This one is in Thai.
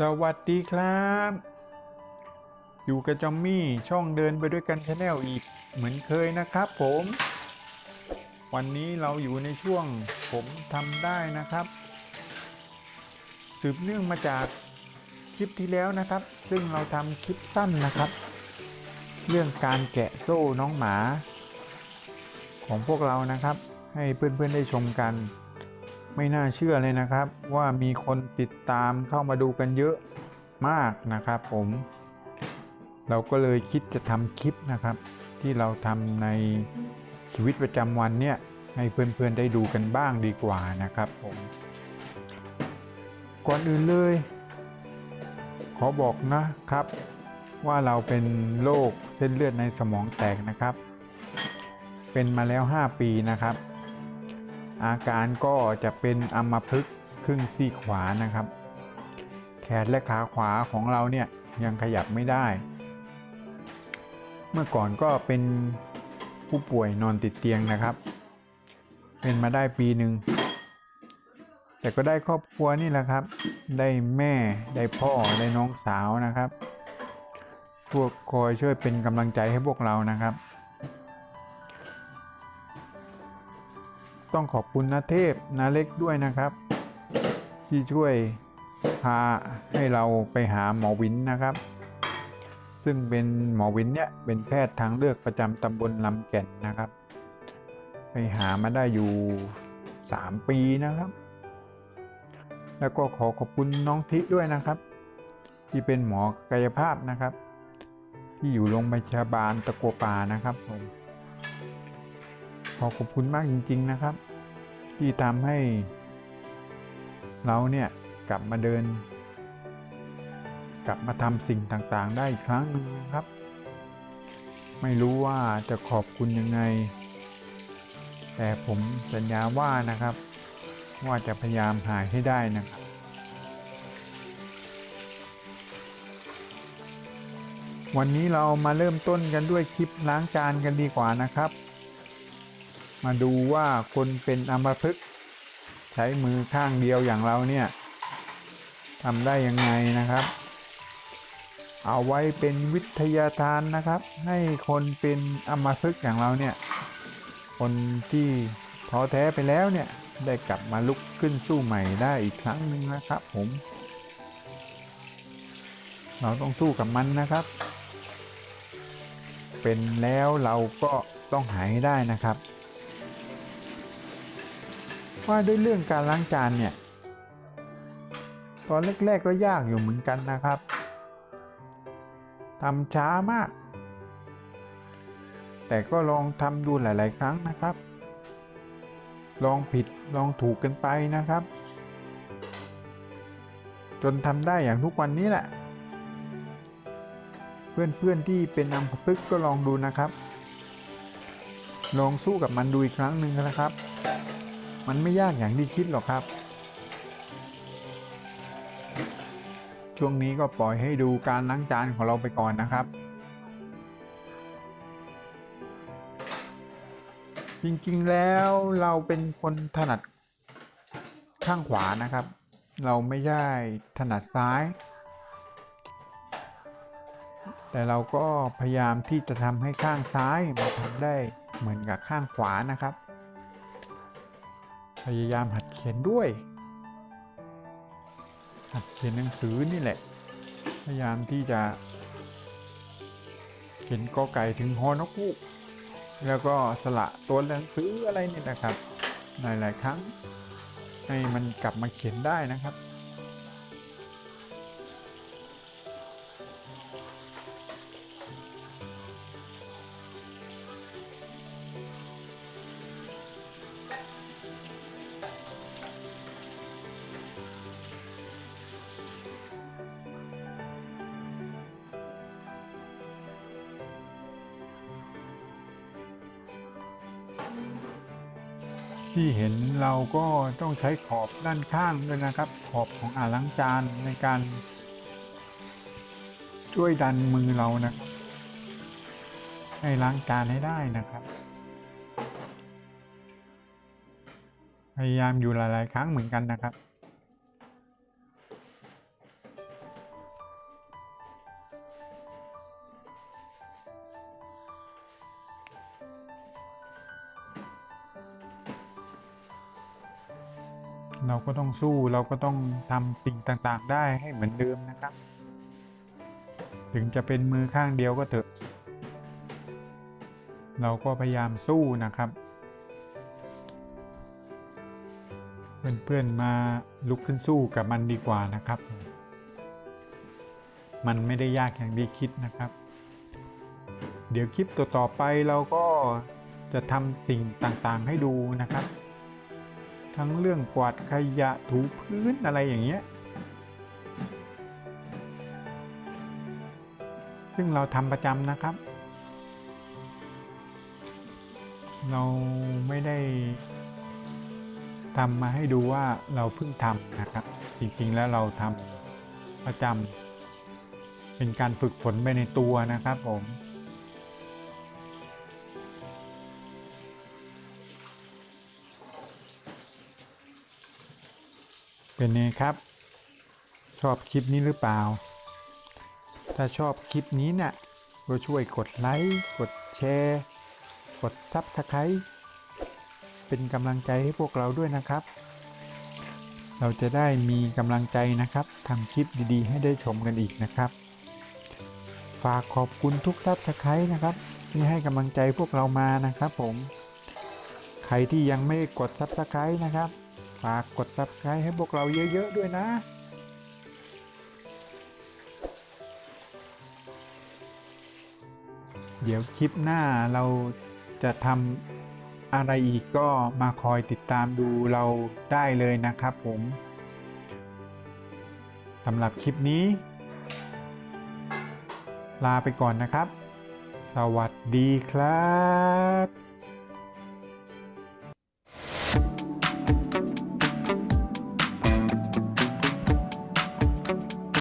สวัสดีครับ อยู่กับจอมมี่ช่องเดินไปด้วยกันชาแนลอีกเหมือนเคยนะครับผม วันนี้เราอยู่ในช่วงผมทำได้นะครับ สืบเนื่องมาจากคลิปที่แล้วนะครับ ซึ่งเราทำคลิปสั้นนะครับ เรื่องการแกะโซ่น้องหมา ของพวกเรานะครับ ให้เพื่อนๆได้ชมกัน ไม่น่าเชื่อเลยนะครับ ว่ามีคนติดตามเข้ามาดูกันเยอะมากนะครับ ผม เราก็เลยคิดจะทำคลิปนะครับ ที่เราทำในชีวิตประจำวันเนี่ยให้เพื่อนๆได้ดูกันบ้างดีกว่านะครับ ผม ก่อนอื่นเลย ขอบอกนะครับ ว่าเราเป็นโรคเส้นเลือดในสมองแตกนะครับ เป็นมาแล้ว 5 ปีนะครับ อาการก็จะเป็นอัมพฤกษ์ครึ่งซี่ขวานะครับ แขนและขาขวาของเราเนี่ยยังขยับไม่ได้ เมื่อก่อนก็เป็นผู้ป่วยนอนติดเตียงนะครับ เป็นมาได้ปีหนึ่ง แต่ก็ได้ครอบครัวนี่แหละครับ ได้แม่ ได้พ่อ ได้น้องสาวนะครับ พวกคอยช่วยเป็นกำลังใจให้พวกเรานะครับ ต้องขอบคุณนาเทพนาเล็กด้วยนะครับ ที่ช่วยพาให้เราไปหาหมอวินนะครับ ซึ่งเป็นหมอวินเนี่ยเป็นแพทย์ทางเลือกประจำตำบลลำแก่นนะครับ ไปหามาได้อยู่ 3 ปีนะครับ แล้วก็ขอขอบคุณน้องทิด้วยนะครับ ที่เป็นหมอกายภาพนะครับ ที่อยู่โรงพยาบาลตะกัวป่านะครับผม อขอบคุณมากจริง ๆนะครับ ที่ทำให้ เราเนี่ยกลับมาเดิน กลับมาทำสิ่งต่างๆ ได้อีกครั้งหนึ่งนะครับ ไม่รู้ว่าจะขอบคุณยังไง แต่ผมสัญญาว่านะครับ ว่าจะพยายามหายให้ได้นะครับวันนี้เรามาเริ่มต้นกันด้วยคลิปล้างจานกันดีกว่านะครับ มาดูว่าคนเป็นอัมพฤกษ์ใช้มือข้างเดียวอย่างเราเนี่ยทำได้ยังไงนะครับ เอาไว้เป็นวิทยาทานนะครับ ให้คนเป็นอัมพฤกษ์อย่างเราเนี่ย คนที่ท้อแท้ไปแล้วเนี่ยได้กลับมาลุกขึ้นสู้ใหม่ได้อีกครั้งหนึ่งนะครับ ผม เราต้องสู้กับมันนะครับ เป็นแล้วเราก็ต้องหายได้นะครับ ว่าด้วยเรื่องการล้างจานเนี่ย ตอนแรกๆก็ยากอยู่เหมือนกันนะครับทำช้ามาก แต่ก็ลองทำดูหลาย ๆ ครั้งนะครับ ลองผิดลองถูกกันไปนะครับ จนทำได้อย่างทุกวันนี้แหละ เพื่อน ๆ ที่เป็นอัมพฤกษ์ก็ลองดูนะครับ ลองสู้กับมันดูอีกครั้งหนึ่งนะครับ มันไม่ยากอย่างที่คิดหรอกครับ ช่วงนี้ก็ปล่อยให้ดูการล้างจานของเราไปก่อนนะครับ จริงๆแล้วเราเป็นคนถนัดข้างขวานะครับ เราไม่ใช่ถนัดซ้าย แต่เราก็พยายามที่จะทำให้ข้างซ้ายมันทำได้เหมือนกับข้างขวานะครับ พยายามหัดเขียนด้วย หัดเขียนหนังสือนี่แหละ พยายามที่จะ เขียนกอไก่ถึงฮอนกฮูกแล้วก็สละตัวหนังสืออะไรนี่นะครับ หลาย ๆ ครั้ง ให้มันกลับมาเขียนได้นะครับ ที่เห็นเราก็ต้องใช้ขอบด้านข้างด้วยนะครับ ขอบของอ่างล้างจานในการ ช่วยดันมือเรานะครับให้ล้างจานให้ได้นะครับ พยายามอยู่หลาย ๆ ครั้งเหมือนกันนะครับ เราก็ต้องสู้เราก็ต้องทำสิ่งต่างๆ ได้ให้เหมือนเดิมนะครับ ถึงจะเป็นมือข้างเดียวก็เถอะ เราก็พยายามสู้นะครับ เพื่อนๆมาลุกขึ้นสู้กับมันดีกว่านะครับ มันไม่ได้ยากอย่างที่คิดนะครับ เดี๋ยวคลิปต่อๆไปเราก็จะทำสิ่งต่างๆให้ดูนะครับ ทั้งเรื่องกวาดขยะถูพื้นอะไรอย่างเงี้ย ซึ่งเราทำประจำนะครับ เราไม่ได้ทำมาให้ดูว่าเราเพิ่งทำนะครับ จริงๆแล้วเราทำประจำเป็นการฝึกฝนไปในตัวนะครับผม เป็นไงครับ ชอบคลิปนี้หรือเปล่า ถ้าชอบคลิปนี้เนี่ยก็ช่วยกดไลค์ กดแชร์ กด Subscribe เป็นกำลังใจให้พวกเราด้วยนะครับ เราจะได้มีกำลังใจนะครับทำคลิปดีๆ ให้ได้ชมกันอีกนะครับ ฝากขอบคุณทุก Subscribe นะครับ ที่ให้กำลังใจพวกเรามานะครับผม ใครที่ยังไม่กด Subscribe นะครับ ฝากกด Subscribe ให้พวกเราเยอะ ๆ ด้วยนะเดี๋ยวคลิปหน้าเราจะทำอะไรอีกก็มาคอยติดตามดูเราได้เลยนะครับผมสำหรับคลิปนี้ ลาไปก่อนนะครับ สวัสดีครับ